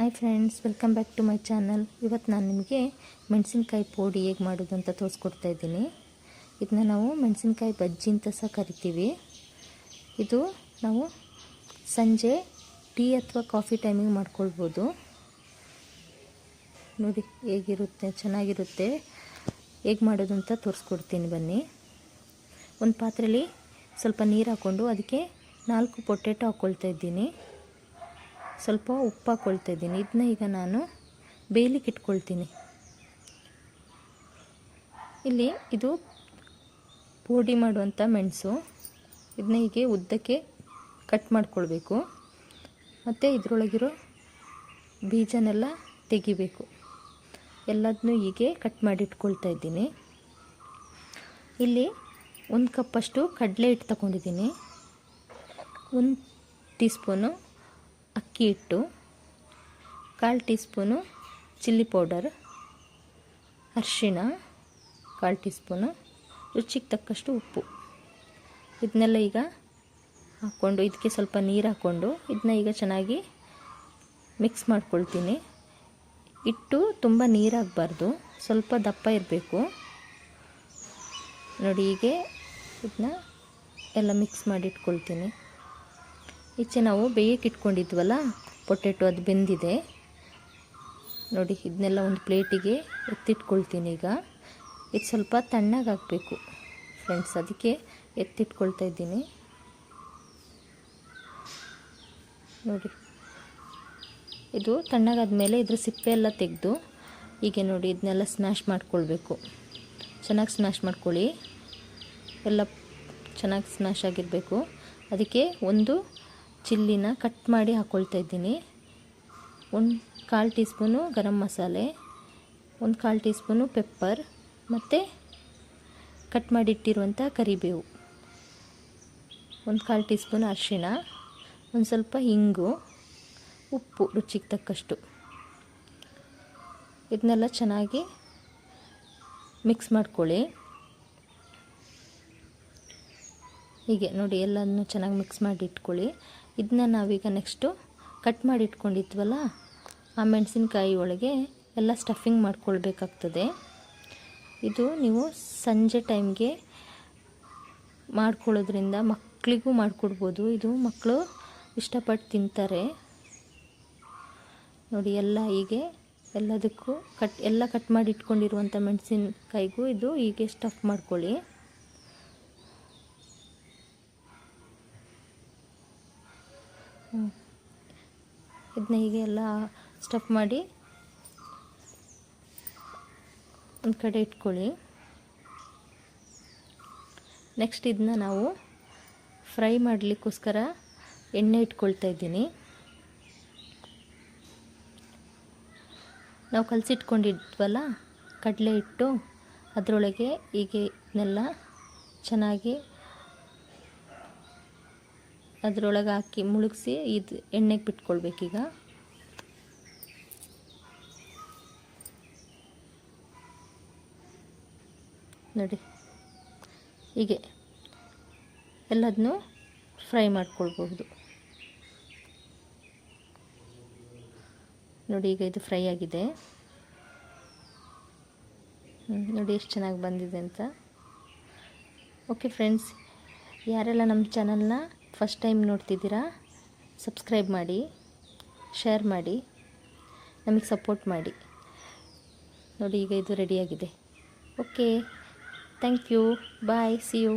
Hi friends welcome back to my channel ಇವತ್ತು ನಾನು ನಿಮಗೆ ಮೆಣಸಿನ್ಕಾಯಿ ಪೋಡಿ ಹೇಗೆ ಮಾಡೋದು ಅಂತ ತೋರಿಸ್ಕೊಡ್ತಾ ಇದ್ದೀನಿ. ಇದನ್ನ ನಾವು ಮೆಣಸಿನ್ಕಾಯಿ ಬಜ್ಜಿ ಅಂತ ಸಹ ಕರಿತೀವಿ. ಇದು ನಾವು ಸಂಜೆ ಟೀ ಅಥವಾ ಕಾಫಿ ಟೈಮಿಗೆ ಮಾಡ್ಕೊಳ್ಬೋದು. ನೋಡಿ ಹೇಗಿರುತ್ತೆ, ಚೆನ್ನಾಗಿರುತ್ತೆ. ಹೇಗೆ ಮಾಡೋದು ಅಂತ ತೋರಿಸ್ಕೊಡ್ತೀನಿ ಬನ್ನಿ. ಒಂದು ಪಾತ್ರೆಯಲ್ಲಿ ಸ್ವಲ್ಪ ನೀರು ಹಾಕ್ಕೊಂಡು ಅದಕ್ಕೆ ನಾಲ್ಕು ಪೊಟೆಟೊ ಹಾಕ್ಕೊಳ್ತಾ ಇದ್ದೀನಿ. ಸ್ವಲ್ಪ ಉಪ್ಪು ಹಾಕ್ಕೊಳ್ತಾ ಇದ್ದೀನಿ. ಇದನ್ನ ಈಗ ನಾನು ಬೇಯಲಿಕ್ಕೆ ಇಟ್ಕೊಳ್ತೀನಿ. ಇಲ್ಲಿ ಇದು ಪೋಡಿ ಮಾಡುವಂಥ ಮೆಣಸು. ಇದನ್ನ ಹೀಗೆ ಉದ್ದಕ್ಕೆ ಕಟ್ ಮಾಡ್ಕೊಳ್ಬೇಕು. ಮತ್ತು ಇದರೊಳಗಿರೋ ಬೀಜನೆಲ್ಲ ತೆಗಿಬೇಕು. ಎಲ್ಲದನ್ನೂ ಹೀಗೆ ಕಟ್ ಮಾಡಿ ಇಟ್ಕೊಳ್ತಾ ಇದ್ದೀನಿ. ಇಲ್ಲಿ ಒಂದು ಕಪ್ಪಷ್ಟು ಕಡಲೆ ಹಿಟ್ಟು ತಗೊಂಡಿದ್ದೀನಿ. ಒಂದು ಟೀ ಸ್ಪೂನು ಅಕ್ಕಿ ಹಿಟ್ಟು, ಕಾಲು ಟೀ ಸ್ಪೂನು ಚಿಲ್ಲಿ ಪೌಡರ್, ಅರಿಶಿಣ ಕಾಲು ಟೀ ಸ್ಪೂನು, ರುಚಿಗೆ ತಕ್ಕಷ್ಟು ಉಪ್ಪು. ಇದನ್ನೆಲ್ಲ ಈಗ ಹಾಕ್ಕೊಂಡು, ಇದಕ್ಕೆ ಸ್ವಲ್ಪ ನೀರು ಹಾಕ್ಕೊಂಡು, ಇದನ್ನ ಈಗ ಚೆನ್ನಾಗಿ ಮಿಕ್ಸ್ ಮಾಡ್ಕೊಳ್ತೀನಿ. ಹಿಟ್ಟು ತುಂಬ ನೀರಾಗಬಾರ್ದು, ಸ್ವಲ್ಪ ದಪ್ಪ ಇರಬೇಕು. ನೋಡಿ, ಹೀಗೆ ಇದನ್ನ ಎಲ್ಲ ಮಿಕ್ಸ್ ಮಾಡಿ ಇಟ್ಕೊಳ್ತೀನಿ ಈಚೆ ನಾವು ಬೇಯಕ್ಕೆ ಇಟ್ಕೊಂಡಿದ್ವಲ್ಲ, ಪೊಟೆಟೊ ಅದು ಬೆಂದಿದೆ. ನೋಡಿ, ಇದನ್ನೆಲ್ಲ ಒಂದು ಪ್ಲೇಟಿಗೆ ಎತ್ತಿಟ್ಕೊಳ್ತೀನಿ ಈಗ. ಇದು ಸ್ವಲ್ಪ ತಣ್ಣಗಾಗಬೇಕು ಫ್ರೆಂಡ್ಸ್, ಅದಕ್ಕೆ ಎತ್ತಿಟ್ಕೊಳ್ತಾ ಇದ್ದೀನಿ. ನೋಡಿ, ಇದು ತಣ್ಣಗಾದ್ಮೇಲೆ ಇದ್ರ ಸಿಪ್ಪೆ ಎಲ್ಲ ತೆಗೆದು, ಹೀಗೆ ನೋಡಿ, ಇದನ್ನೆಲ್ಲ ಸ್ಮ್ಯಾಶ್ ಮಾಡ್ಕೊಳ್ಬೇಕು. ಚೆನ್ನಾಗಿ ಸ್ಮ್ಯಾಶ್ ಮಾಡ್ಕೊಳ್ಳಿ. ಎಲ್ಲ ಚೆನ್ನಾಗಿ ಸ್ಮ್ಯಾಶ್ ಆಗಿರಬೇಕು. ಅದಕ್ಕೆ ಒಂದು ಚಿಲ್ಲಿನ ಕಟ್ ಮಾಡಿ ಹಾಕ್ಕೊಳ್ತಾ ಇದ್ದೀನಿ. ಒಂದು ಕಾಲು ಟೀ ಸ್ಪೂನು ಗರಂ ಮಸಾಲೆ, ಒಂದು ಕಾಲು ಟೀ ಸ್ಪೂನು ಪೆಪ್ಪರ್, ಮತ್ತು ಕಟ್ ಮಾಡಿಟ್ಟಿರುವಂಥ ಕರಿಬೇವು. ಒಂದು ಕಾಲು ಟೀ ಸ್ಪೂನ್ ಅರಿಶಿಣ, ಒಂದು ಸ್ವಲ್ಪ ಹಿಂಗು ಉಪ್ಪು ರುಚಿಗೆ ತಕ್ಕಷ್ಟು. ಇದನ್ನೆಲ್ಲ ಚೆನ್ನಾಗಿ ಮಿಕ್ಸ್ ಮಾಡ್ಕೊಳ್ಳಿ. ಹೀಗೆ ನೋಡಿ ಎಲ್ಲನೂ ಚೆನ್ನಾಗಿ ಮಿಕ್ಸ್ ಮಾಡಿ ಇಟ್ಕೊಳ್ಳಿ. ಇದನ್ನ ನಾವೀಗ ನೆಕ್ಸ್ಟು ಕಟ್ ಮಾಡಿ ಇಟ್ಕೊಂಡಿದ್ವಲ್ಲ ಆ ಮೆಣಸಿನ್ಕಾಯಿ ಒಳಗೆ ಎಲ್ಲ ಸ್ಟಫಿಂಗ್ ಮಾಡ್ಕೊಳ್ಬೇಕಾಗ್ತದೆ. ಇದು ನೀವು ಸಂಜೆ ಟೈಮ್ಗೆ ಮಾಡ್ಕೊಳ್ಳೋದ್ರಿಂದ ಮಕ್ಕಳಿಗೂ ಮಾಡಿಕೊಡ್ಬೋದು. ಇದು ಮಕ್ಕಳು ಇಷ್ಟಪಟ್ಟು ತಿಂತಾರೆ. ನೋಡಿ, ಎಲ್ಲ ಹೀಗೆ ಎಲ್ಲದಕ್ಕೂ ಕಟ್ ಎಲ್ಲ ಕಟ್ ಮಾಡಿ ಇಟ್ಕೊಂಡಿರುವಂಥ ಮೆಣಸಿನ್ಕಾಯಿಗೂ ಇದು ಹೀಗೆ ಸ್ಟಫ್ ಮಾಡ್ಕೊಳ್ಳಿ. ಇದನ್ನ ಹೀಗೆ ಎಲ್ಲ ಸ್ಟಫ್ ಮಾಡಿ ಒಂದು ಕಡೆ ಇಟ್ಕೊಳ್ಳಿ. ನೆಕ್ಸ್ಟ್ ಇದನ್ನ ನಾವು ಫ್ರೈ ಮಾಡಲಿಕ್ಕೋಸ್ಕರ ಎಣ್ಣೆ ಇಟ್ಕೊಳ್ತಾ ಇದ್ದೀನಿ. ನಾವು ಕಲಸಿಟ್ಕೊಂಡಿದ್ವಲ್ಲ, ಕಡಲೆ ಹಿಟ್ಟು ಅದರೊಳಗೆ ಹೀಗೆ ಇದನ್ನೆಲ್ಲ ಚೆನ್ನಾಗಿ ಅದರೊಳಗೆ ಹಾಕಿ ಮುಳುಗಿಸಿ ಇದು ಎಣ್ಣೆಗೆ ಬಿಟ್ಕೊಳ್ಬೇಕೀಗ ನೋಡಿ, ಹೀಗೆ ಎಲ್ಲದನ್ನೂ ಫ್ರೈ ಮಾಡ್ಕೊಳ್ಬಹುದು. ನೋಡಿ, ಈಗ ಇದು ಫ್ರೈ ಆಗಿದೆ. ನೋಡಿ ಎಷ್ಟು ಚೆನ್ನಾಗಿ ಬಂದಿದೆ ಅಂತ. ಓಕೆ, ಫ್ರೆಂಡ್ಸ್, ಯಾರೆಲ್ಲ ನಮ್ಮ ಚಾನಲ್ನ ಫಸ್ಟ್ ಟೈಮ್ ನೋಡ್ತಿದ್ದೀರಾ ಸಬ್ಸ್ಕ್ರೈಬ್ ಮಾಡಿ ಶೇರ್ ಮಾಡಿ, ನಮಗೆ ಸಪೋರ್ಟ್ ಮಾಡಿ. ನೋಡಿ, ಈಗ ಇದು ರೆಡಿಯಾಗಿದೆ okay thank you bye see you